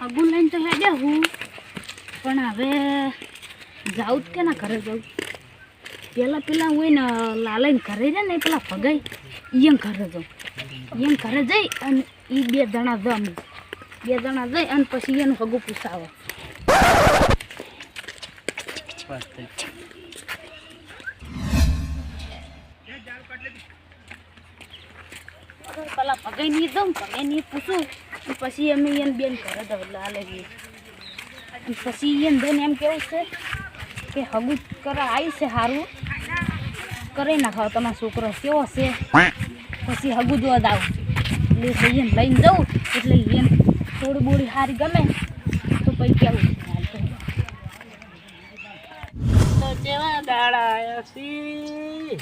હગું લઈને તો હેડે હું પણ હવે જાઉં જ કે ના ઘરે જાઉં? પેલા પેલા હું એને લાલાઈને ઘરે જાય ને પેલા ભગાઈ એમ ઘરે જાઉં. એમ ઘરે જઈ અને એ બે જણા જમ. બે જણા જઈ અને પછી એનું હગું પૂછાવે. પેલા પગાઈ નહીં દઉં પગાઈ નહીં પૂછું. પછી અમે એને બેન દઉં લાલે બી અને પછી એને બેન એમ કેવું છે કે હગું કરવા આવી છે સારું કરી નાખો તમારો છોકરો કેવો છે. પછી હગું જોવા દાવ એટલે પછી એને લઈને જવું. એટલે એને થોડી બોડી સારી ગમે તો પછી કેવું હાલ તો. તો કેવા દાડા આયા છી?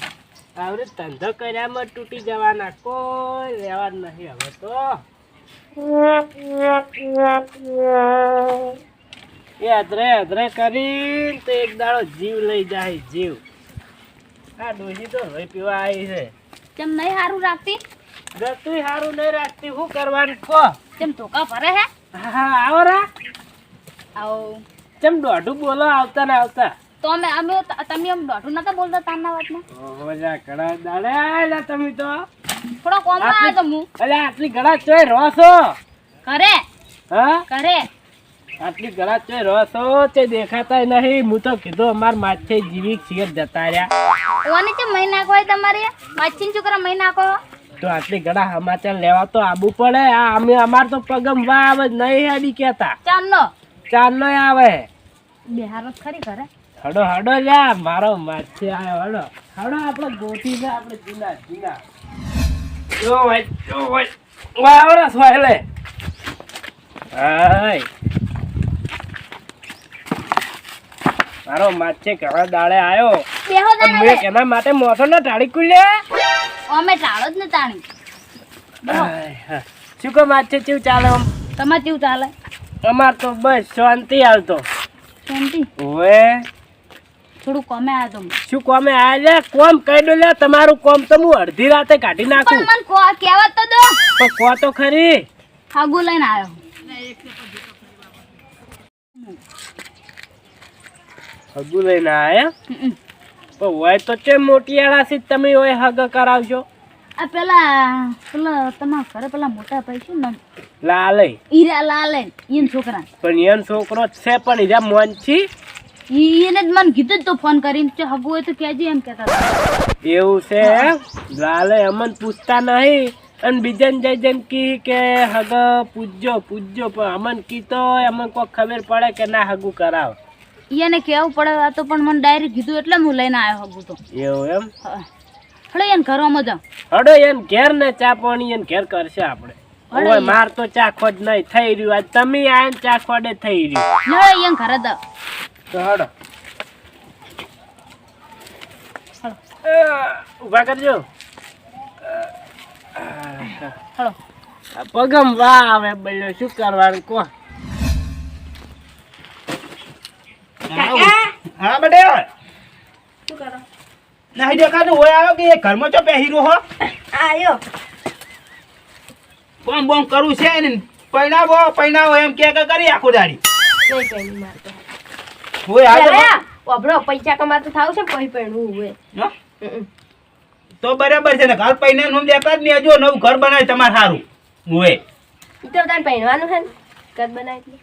આવડે ધંધો કર્યામાં તૂટી જવાના. કોઈ રહેવા જ નહીં હવે તો. એ અધરે અધરે કરીને તો એક દાડો જીવ લઈ જાય જીવ. આ ડોસી તો હવે પીવા આવી છે. કેમ નહીં સારું રાખતી? રતું સારું નહીં રાખતી શું કરવાનું કહો? કેમ ધોકા ભરે હે? હા હા આવો રા. આવો. કેમ દોઢું બોલો આવતા ને આવતા? તો અમે અમે તમે એમ દોઢું નતા બોલતા તારના વાતમાં? જા દાડે તમે તો. થોડો કોમ આવ્યો તો હું. અલે આટલી ગળા ચોય રહો છો? ઘરે હા? ઘરે આટલી ગળા ચોય રહો છો? તે દેખાતા નહીં. હું તો કીધું અમાર માથે જીવી છીએ જતા રહ્યા. ઓની તે મહી નાખો હોય તમારે. માછીન છોકરા મહી નાખો. તો આટલી ઘણા સમાચાર લેવા તો આબુ પડે. આ અમે અમાર તો પગમ વા આવે નહીં હેડી કેતા ચાલનો. ચાલનો આવે. બિહાર ખરી કરે હડો હડો જા મારો માછી આવ્યો હડો. હડો આપણે ગોતી આપણે જીના જૂના. જો ભાઈ જો ભાઈ. વાવરસ વાયલે હાય. મારો માછે ઘણા દાડે આવ્યો મેં એના માટે મોથો ના ટાળી કુલે અમે ટાળો જ ને તાણી. શું કહો માછે ચેવું ચાલે આમ? તમારે કેવું ચાલે? અમાર તો બસ શાંતિ હાલતો. શાંતિ? ઓવે. થોડું કોમે આ તો શું કોમે આલે કોમ કહી દો લે તમારું કોમ તો હું અડધી રાતે કાઢી નાખું. પણ મને કો કહેવત તો દો. તો કો તો ખરી. હાગુ લઈને આવ્યો હગુ લઈને આયા? પણ હોય તો છે મોટી આળાથી તમે હોય હગ કરાવજો. આ પેલા પેલા તમારા ઘરે પેલા મોટા ભાઈ છે ને લાલે. ઈરા લાલે ઈન છોકરા. પણ એન છોકરો છે પણ ઈરા મોનથી ઈ એને જ મને કીધું જ તો ફોન કરીને કે હગું હોય તો કહેજે એમ કહેતા એવું છે લાલે અમન પૂછતા નહીં. અને બીજાને જઈ જઈને કી કે હગ પૂજ્યો પૂજ્યો પણ અમન કીતો અમન કોઈ ખબર પડે કે ના હગું કરાવ. એને કહેવું પડે આ તો પણ મને ડાયરેક્ટ કીધું એટલે હું લઈને આવ્યો હગું તો. એવું એમ? હડો એને ઘરમાં જાઉં હડો એને ઘેર ને ચા પાણી એને ઘેર કરશે આપણે. ઓય માર તો ચા ખોજ નહીં. થઈ રહ્યું. આજ તમે આયા ચા ખોડે થઈ રહ્યું. એને ઘરે તો હડો ઊભા કરજો. હળો. પગમ વા આવે બોલ્યો શું કરવાનું કો હા બટે નહીં દેખાતું હોય આવ્યો કે ઘરમાં ચો પહેર્યો હો. આયો. બોમ બોમ કરવું છે ને પૈણાવો પૈણાવો એમ કે કે કરી આખો દાડી. હોય આવ્યો વાપરો પૈસા કમાતો થાવ છે પછી પહેરવું હોય. તો બરાબર છે ને કાલ પૈને નું દેતા જ નહીં હજુ નવું ઘર બનાવે તમારે સારું હોય તો તારે પહેરવાનું છે ને કદ બનાવી.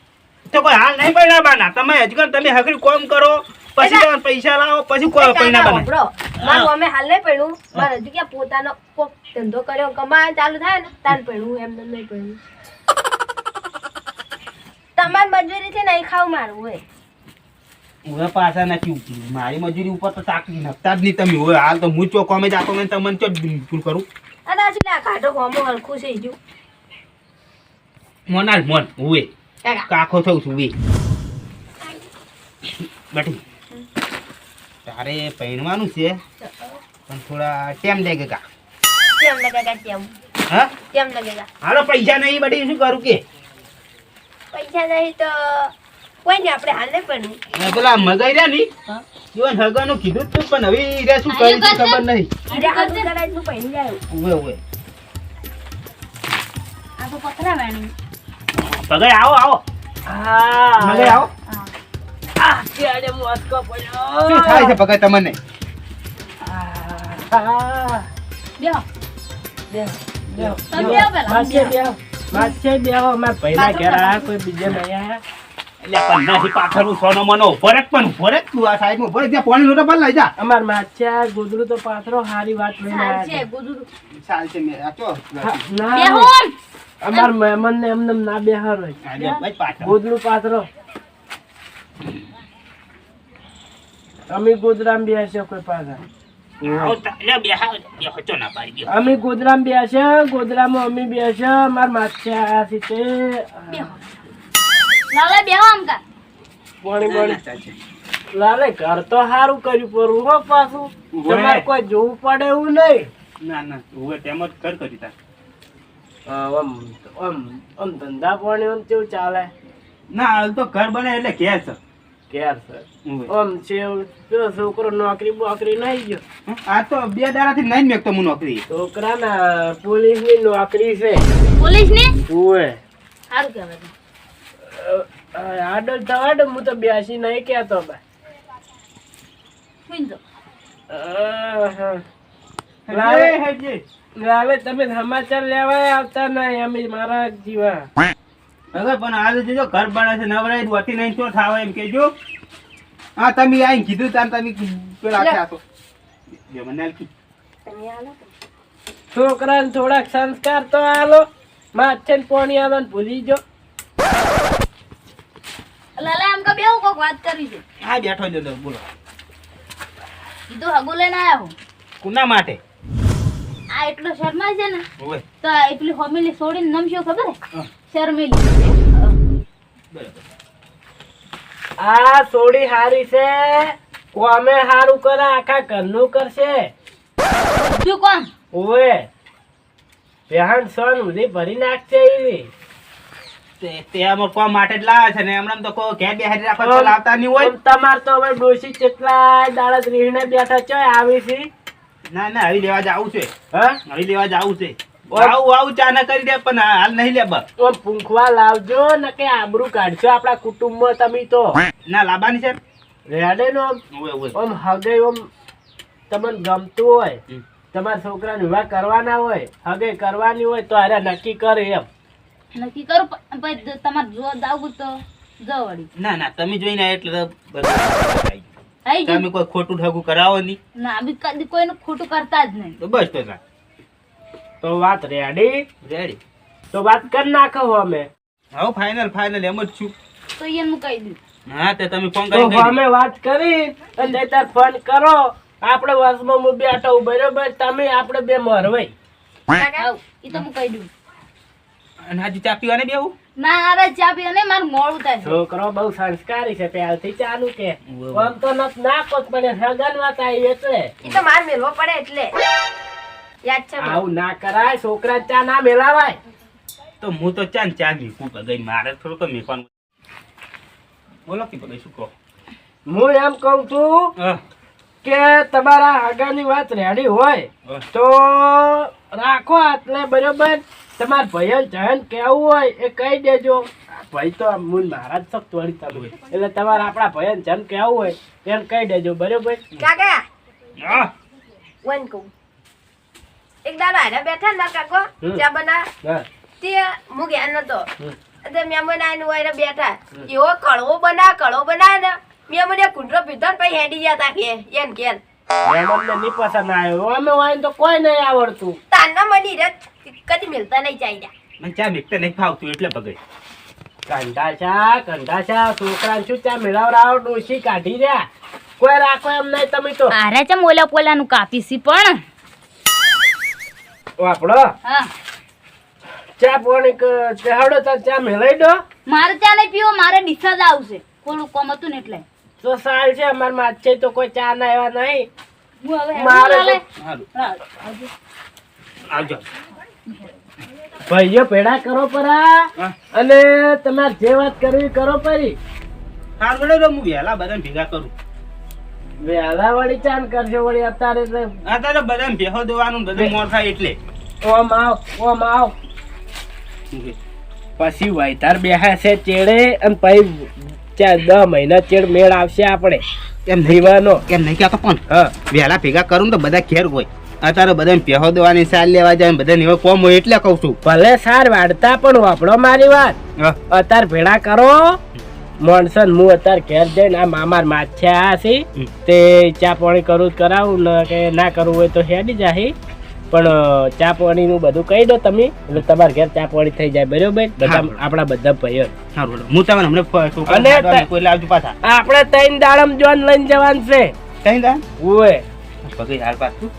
તો કોઈ હાલ નહીં પૈણાવાના તમે હજુ તમે હકરી કોમ કરો પછી તમે પૈસા લાવો પછી કોઈ પૈણા બને. મારું અમે હાલ નહીં પહેરવું. મારે હજુ ક્યાં પોતાનો કોક ધંધો કર્યો કમાવા ચાલુ થાય ને તાર પહેરવું એમ નહીં પહેરવું. તમારી મજૂરી છે ને એ ખાવ મારું હોય. હવે પાછા નથી ઉતરી મારી મજૂરી ઉપર તો તાકલી નખતા જ નહીં તમે. હોય હાલ તો હું ચોકોમે જાતો ને તમને ચો બિલકુલ કરું. અને આ છે ઘાટો ગોમો હરખું છે હજુ મોનાલ મોન હોય કાખો થઉં છું વે બટી તારે પહેરવાનું છે પણ થોડા ટેમ લાગે કા હા? લગેગા હાલો પૈસા નહીં બધી શું કરું કે? પૈસા નહીં તો કોઈ ને આપણે હાલ અને પેલા મગાઈ રહ્યા ની જીવન હગાનું કીધું તું પણ હવે ઈ રહ્યા શું કરી ખબર નહીં. નું પહેરી જાય ઉવે ઉવે આ તો પથરા વેણી આવો આવો. હા. ભગાઈ આવો. આ ક્યારે મોસ્કો પડ્યો. શું થાય છે ભગાઈ તમને? આ. તમે ઘેર આયા, કોઈ બીજા નહીં આયા. એટલે પન્નાસી પાછળનું સોનો મનો રે પણ ઊભો તું આ સાઈડમાં ઊભો રે ત્યાં પાણી લોટા પર લઈ જા. અમાર માથે ગોદડું તો પાથરો હારી વાત લઈને ચાલ છે છે. ગુજરું છે મેં આ ચો હા, અમાર મહેમાન ને એમને ના બેહાર હોય. આ લે, ભાઈ પાછળ. ગોદડું પાથરો. અમે ગોદરામ બેસે કોઈ પાછા. અમે ગોદરામ બેસે ગોદરામાં અમે બેસે અમાર માથે આ સીતે બેહો. લાલે બેહો આમ કા. પાણી ના, ના, પાણી લાલે ઘર તો સારું કર્યું પણ હો પાછું. તમારે કોઈ જોવું પડે એવું નહીં. ના ના હું તેમ જ કર કરી તા આમ આમ આમ ધંધા પાણી આમ કેવું ચાલે? ના હાલ તો ઘર બને એટલે ઘેર છે. ઘેર સર આમ છે છોકરો નોકરી બોકરી નહીં ગયો. આ તો બે દાડાથી નહીં મેકતો હું નોકરી. છોકરાના પોલીસની નોકરી છે. પોલીસની ઉવે સારું કહેવાય. આડો થવાડો હું તો બ્યાસી નહીં કહેતો બા સુઈ જો આહા. હે, લાવે તમે સમાચાર લેવાય આવતા નહીં અમે મારા જીવા. હવે પણ હાલ જોજો ઘર બને છે નવરાઈ વટી નહીં તો થાવ એમ કેજો હા તમે આઈ કીધું તાર તમે પેલા આખો જો મને હાલ કી. તમે આલો છોકરાને થોડાક સંસ્કાર તો આલો. માથે પોણી પાણી આવવાનું ભૂલી જો. લાલે આમ કા બેહો કોક વાત કરી છે હા બેઠો જો બોલો. કીધું હગો લઈને આયા હું. કુના માટે? આ એટલો શર્મા છે ને તો એટલી હોમીલી છોડીને નમશો ખબર? હે. હા. શર્મેલી. બરાબર. આ સોડી હારી છે. કોમે હારું કરે આખા ઘરનું કરશે. કોણ? ઓવે બેહાન સોન ઉધી ભરી નાખશે એવી. તે તે અમાર કોમ માટે જ લાવે છે ને એમણે તો કોઈ ઘેર બેહાડી રાખવા તો લાવતા નહીં હોય. તમાર તો હવે ડોશી કેટલા દાડા રીહણે બેઠા ચોય આવી છે? ના ના હવે લેવા જાવું છે. હા? હવે લેવા જાવું છે. આવું આવું ચા ના કરી દે પણ હાલ નહીં લે બસ. આમ પૂંખવા લાવજો ને કે આબરૂ કાઢશો આપણા કુટુંબમાં તમે તો. ના લાવવાની છે. રેડે નો આમ હગે તમને ગમતું હોય તમારા છોકરાને વિવાહ કરવાના હોય હગે કરવાની હોય તો અરે નક્કી કરે એમ. નક્કી કરું પછી તમારે જો દાવું તો જો વળી ના ના તમે જોઈને એટલે બધું તમે કોઈ ખોટું ઠગું કરાવો નહીં. ના બી કદી કોઈનું ખોટું કરતા જ નહીં. તો બસ તો ના તો વાત રેડી રેડી તો વાત કરી નાખો અમે. હવે ફાઇનલ ફાઇનલ એમ જ છું. તો એમ કહી દઉં. હા તે તમે ફોન કરી અમે વાત કરી અને તાર ફોન કરો. આપણે વર્ષમાં હું બેઠો બરોબર તમે આપણે બે મરવાઈ આવ, ઈ તો હું કહી દઉં. અને હાજી ચા પીવાને બેવું ના અરે ચા પીવા માર મોડું થાય છોકરો બહુ સંસ્કારી છે પહેલથી ચાલુ કે કોમ તો નત ના કોત પણ સગન વાત આવી એટલે એ તો માર મેલવો પડે એટલે. યાદ છે મને. આવું ના કરાય છોકરા ચા ના મેલાવાય. તો હું તો ચાન ચા મીકું પગઈ મારે થોડુંક મીકવાનું બોલો કે પગઈ શું કહો? હું એમ કઉ છું હા, કે તમારા આગળની વાત રેડી હોય તો રાખો એટલે બરોબર. તમારા ભાઈ જન કેવું હોય એ કહી દેજો. ભાઈ તો મૂળ મહારાજ સખ્ત વળી તમે? એટલે તમારે આપણા ભાઈ જન કેવું હોય એમ કહી દેજો બરોબર? કાકા! હા, વન કહું. એક દાડો આને બેઠા ને કાકો ત્યાં ચા બના તે હું ગયા નતો. તે મહેમાન આવીને હોય બેઠા. એવો કળવો બના કળવો બનાવે ને. મહેમાન એક કુંડરો પીધો ને પછી હેડી ગયા તા કે એન કે મહેમાનને ની પસંદ આવ્યો. અમે વાઈન તો કોઈ નહીં આવડતું. તાના મની રે કદી મિલતા નહીં ચાલ્યા મને ચા મીકતા નહીં ફાવતું એટલે પગઈ કંટાશા કંટાશા છોકરા શું ત્યાં મેળવરાવો ડોશી કાઢી રહ્યા. કોઈ રાખો એમ નહીં તમે તો. આરે ચમ ઓલા પોલાનું કાપીસી પણ. વાપડો હા. ચા પાણી ચહાડો તો ચા મેળાઈ દો. મારે ચા નહીં પીવો મારે ડિસ્ચાર્જ આવશે. થોડું કોમ હતું ને એટલે. તો સારું છે અમાર માથે તો કોઈ ચા ના એવા નહીં. હું હવે મારે આવજો. ભાઈઓ પેડા કરો પરા. અને તમારે જે વાત કરવી કરો પરી. સારું તો હું વહેલા બધા ભેગા કરું. વેલા વળી ચાન કરજો વળી અત્યારે અત્યારે બધા ભેહો દેવાનું બધું મોર થાય એટલે. ઓમ આવ ઓમ આવ. પછી વૈતાર બેહા છે ચેડે અને પછી ચાર દસ મહિના ચેડ મેળ આવશે આપણે. એમ જીવાનો એમ નહીં કહેતો પણ હા. વહેલા ભેગા કરું તો બધા ઘેર હોય. અત્યારે બધાને પહેરો દેવાની સાર લેવા જાય બધાને એવો કોમ હોય એટલે કહું છું. ભલે સાર વાળતા પણ વાપરો મારી વાત. અત્યારે ભેળા કરો. મોનસન હું અત્યારે ઘેર જઈને આ મામાર માછ્યા છે. તે ચા પાણી કરું કરાવું ને કે ના કરવું હોય તો હેડી જાય. પણ ચા પાણીનું બધું કહી દો તમે. એટલે તમારા ઘેર ચા પાણી થઈ જાય બરોબર? બધા આપણા બધા ભાઈઓ. સારું હું તમને હમણાં અને કોઈ આવજો પાછા. આપણે ત્રણ દાડમ જોન લઈને જવાનું છે. કઈ દાડ ઓએ પગે હાલ પાછું.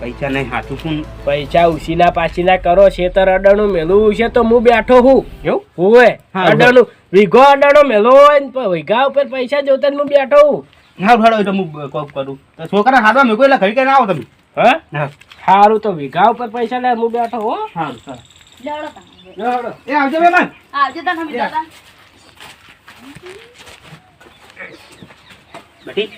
પૈસા નહીં હાથું શું? પૈસા ઉસીના પાછીના કરો છેતર અડાણું મેલું છે તો હું બેઠો હું. એવું? ઓએ અડાણું વીઘો અડાણો મેલો હોય વીઘા ઉપર પૈસા જોતા હું બેઠો હું. સારું હેડો એટલે હું કોક કરું. છોકરા હાડવા મેં કોઈ એટલે ઘડી ના આવો તમે. હા? સારું તો વીઘા ઉપર પૈસા લે હું બેઠો હો. સારું સારું. લેવડો એ આવજો મહેમાન આવજો તમે બીજા બટી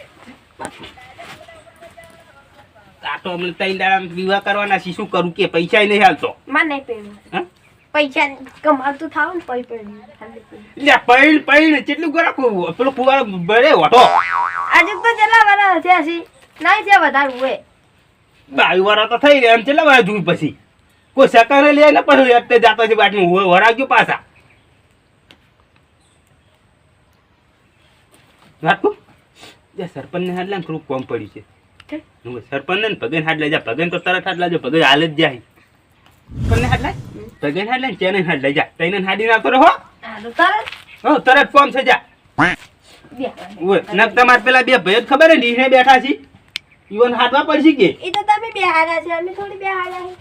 આ તો અમને ત્રણ દાડા વિવાહ કરવાના છે શું કરું કે? પૈસા નહીં હાલતો. માં નહીં પેલું હા? પૈસા કમાતું થાવ ને લે પૈણ પૈણ કેટલું ગરા પેલો બળે ઓટો આજે તો કેટલા વાળા છે નહીં છે વધારે હોય. બાવી વાળા તો થઈ રહ્યા કેટલા વાર જોયું પછી. કોઈ સકારે લે ને પછી એટલે જાતો છે બાટલું વરાગ્યો પાછા. વાટકું જે સરપંચ ને હાથ લે ને થોડું કોમ પડ્યું છે. કે? હું સરપંચ ને ભગન હાથ લઈ જા પગન તો તરત હાથ લાજો પગે હાલ જ જાય. સરપંચ ને હાથ લાય ભગન હાથ લાય હાથ લઈ જા. તઈને હાડી નાખતો રહો હો. તરત? કોમ છે જા. ઓય નક તમાર પેલા બે જ ખબર હે ને બેઠા છે. ઈવન હાથમાં પડશે કે? એ તો તમે બે હારા છે અમે થોડી બે હારા છે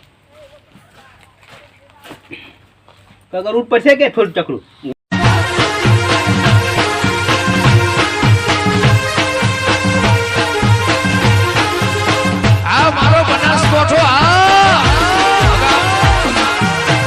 કગર ઉઠ પડશે કે? થોડું ચકડું.